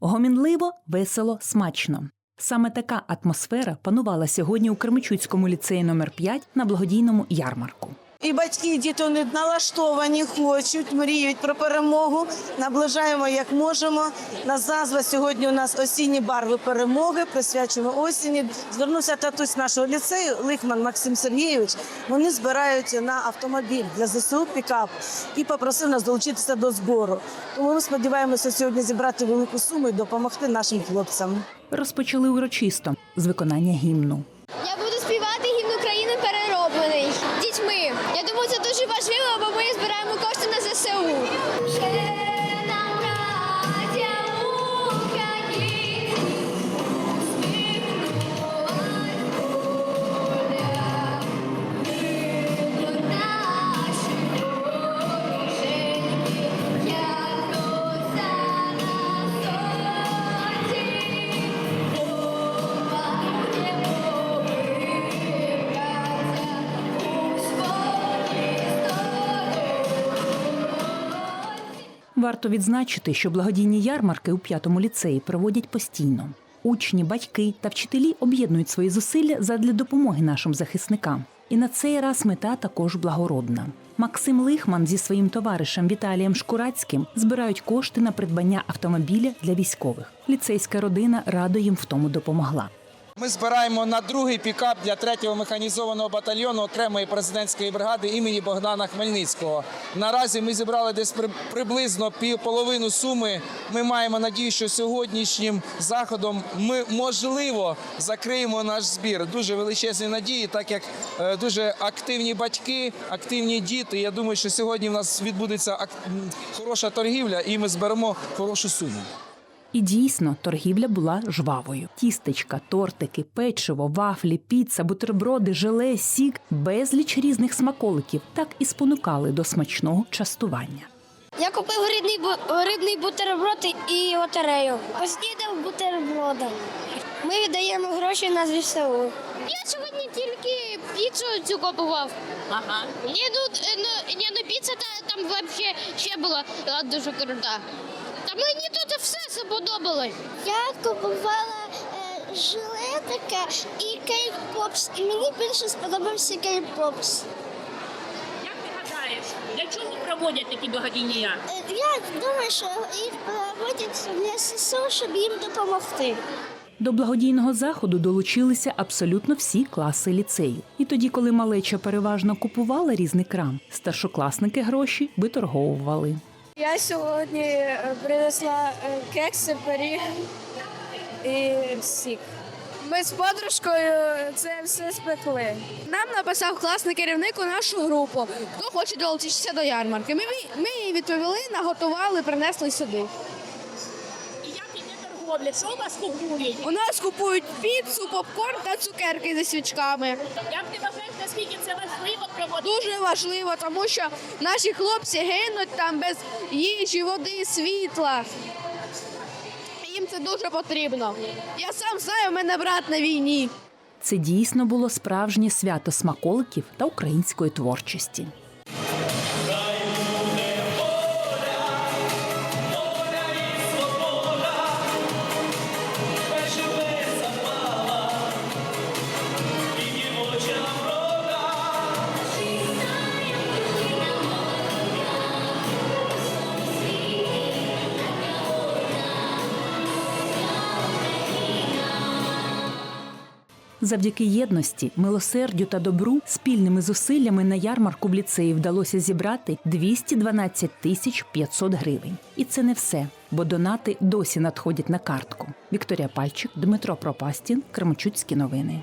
Гомінливо, весело, смачно. Саме така атмосфера панувала сьогодні у Кремичуцькому ліцеї номер 5 на благодійному ярмарку. І батьки, і діти вони налаштовані, хочуть, мріють про перемогу. Наближаємо як можемо. На назва сьогодні у нас осінні барви перемоги. Присвячуємо осені. Звернувся татусь нашого ліцею Лихман Максим Сергійович. Вони збирають на автомобіль для ЗСУ пікап і попросив нас долучитися до збору. Тому ми сподіваємося сьогодні зібрати велику суму і допомогти нашим хлопцям. Розпочали урочисто з виконання гімну. Варто відзначити, що благодійні ярмарки у п'ятому ліцеї проводять постійно. Учні, батьки та вчителі об'єднують свої зусилля задля допомоги нашим захисникам. І на цей раз мета також благородна. Максим Лихман зі своїм товаришем Віталієм Шкурацьким збирають кошти на придбання автомобіля для військових. Ліцейська родина радо їм в тому допомогла. Ми збираємо на другий пікап для третього механізованого батальйону окремої президентської бригади імені Богдана Хмельницького. Наразі ми зібрали десь при- приблизно половину суми. Ми маємо надію, що сьогоднішнім заходом ми можливо закриємо наш збір. Дуже величезні надії, так як е, дуже активні батьки, активні діти. Я думаю, що сьогодні в нас відбудеться хороша торгівля, і ми зберемо хорошу суму. І дійсно торгівля була жвавою: тістечка, тортики, печиво, вафлі, піца, бутерброди, желе, сік, безліч різних смаколиків так і спонукали до смачного частування. Я купив рибний, бу- рибний бутерброд і лотерею. Поснідав бутербродом. Ми віддаємо гроші на ЗСУ. Я сьогодні тільки піцу цю купував. Ага. Ні, ну, е, ну, ні, ну піца та, там взагалі ще була дуже крута. Мені тут все сподобалось. Я купувала е, желе таке і кейк-попс. І мені більше сподобався кейк-попс. Як ти гадаєш, для чого проводять такі благодійні? Е, Я думаю, що їх проводять для ССУ, щоб їм допомогти. До благодійного заходу долучилися абсолютно всі класи ліцею. І тоді, коли малеча переважно купувала різний крам, старшокласники гроші виторговували. Я сьогодні е, принесла е, кекси, пиріг і сік. Ми з подружкою це все спекли. Нам написав класний керівник у нашу групу. Хто хоче долучитися до ярмарки. Ми, ми їй відповіли, наготували, принесли сюди. Торговля? Що у вас купують? У нас купують піцу, попкорн та цукерки зі свічками. Як ти вважаєш, наскільки це важливо проводити? Дуже важливо, тому що наші хлопці гинуть там без їжі, води, світла. Їм це дуже потрібно. Я сам знаю, у мене брат на війні. Це дійсно було справжнє свято смаколиків та української творчості. Завдяки єдності, милосердю та добру спільними зусиллями на ярмарку в ліцеї вдалося зібрати 212 тисяч 500 гривень. І це не все, бо донати досі надходять на картку. Вікторія Пальчик, Дмитро Пропастін, Кремчуцькі новини.